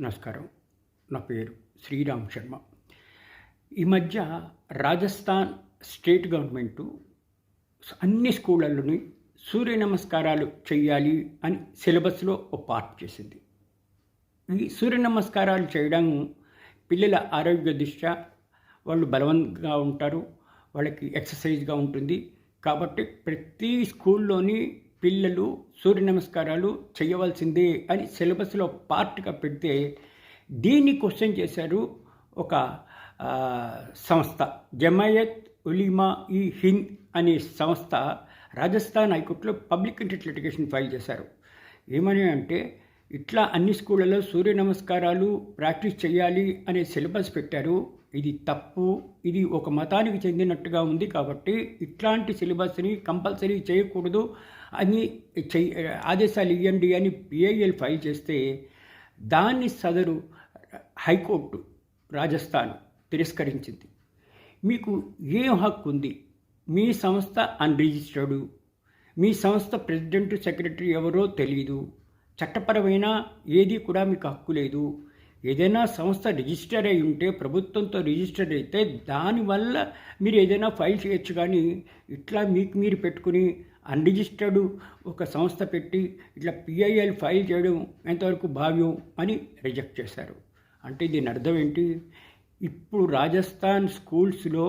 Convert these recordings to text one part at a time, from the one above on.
నమస్కారం. నా పేరు శ్రీరామ్ శర్మ. ఈ మధ్య రాజస్థాన్ స్టేట్ గవర్నమెంటు అన్ని స్కూళ్ళలోని సూర్య నమస్కారాలు చేయాలి అని సిలబస్లో ఒక పార్ట్ చేసింది. ఈ సూర్య నమస్కారాలు చేయడం పిల్లల ఆరోగ్య దృష్ట్యా వాళ్ళు బలవంతంగా ఉంటారు వాళ్ళకి ఎక్సర్సైజ్గా ఉంటుంది. కాబట్టి ప్రతి స్కూల్లోని పిల్లలు సూర్య నమస్కారాలు చేయవలసిందే అని సిలబస్లో పార్ట్గా పెడితే దీన్ని క్వశ్చన్ చేశారు ఒక సంస్థ. జమాయత్ ఉలీమా ఈ హింద్ అనే సంస్థ రాజస్థాన్ హైకోర్టులో పబ్లిక్ ఇంట్రెస్ట్ లిటిగేషన్ ఫైల్ చేశారు. ఏమని అంటే ఇట్లా అన్ని స్కూళ్ళలో సూర్య నమస్కారాలు ప్రాక్టీస్ చేయాలి అనే సిలబస్ పెట్టారు. ఇది తప్పు ఇది ఒక మతానికి చెందినట్టుగా ఉంది కాబట్టి ఇట్లాంటి సిలబస్ని కంపల్సరీ చేయకూడదు అని చెయ్యి ఆదేశాలు ఇవ్వండి అని పిఐఎల్ ఫైల్ చేస్తే దాన్ని సదరు హైకోర్టు రాజస్థాన్ తిరస్కరించింది. మీకు ఏం హక్కు ఉంది? మీ సంస్థ అన్రిజిస్టర్డు మీ సంస్థ ప్రెసిడెంట్ సెక్రటరీ ఎవరో తెలియదు చట్టపరమైన ఏది కూడా మీకు హక్కు లేదు. ఏదైనా సంస్థ రిజిస్టర్ అయి ఉంటే ప్రభుత్వంతో రిజిస్టర్ అయితే దానివల్ల మీరు ఏదైనా ఫైల్ చేయొచ్చు కానీ ఇట్లా మీకు మీరు పెట్టుకుని అన్రిజిస్టర్డ్ ఒక సంస్థ పెట్టి ఇట్లా పిఐఎల్ ఫైల్ చేయడం ఎంతవరకు భావ్యం అని రిజెక్ట్ చేశారు. అంటే దీని అర్థం ఏంటి? ఇప్పుడు రాజస్థాన్ స్కూల్స్లో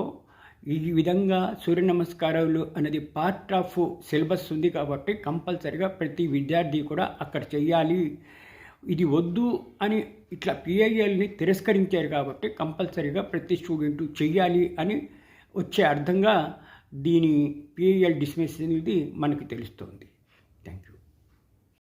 ఈ విధంగా సూర్య నమస్కారాలు అనేది పార్ట్ ఆఫ్ సిలబస్ ఉంది కాబట్టి కంపల్సరిగా ప్రతి విద్యార్థి కూడా అక్కడ చేయాలి. ఇది వద్దు అని ఇట్లా పిఐఎల్ని తిరస్కరించారు కాబట్టి కంపల్సరీగా ప్రతి స్టూడెంట్ చెయ్యాలి అని వచ్చే అర్థంగా దీని పిఐఎల్ డిస్మిస్ అనేది మనకు తెలుస్తుంది.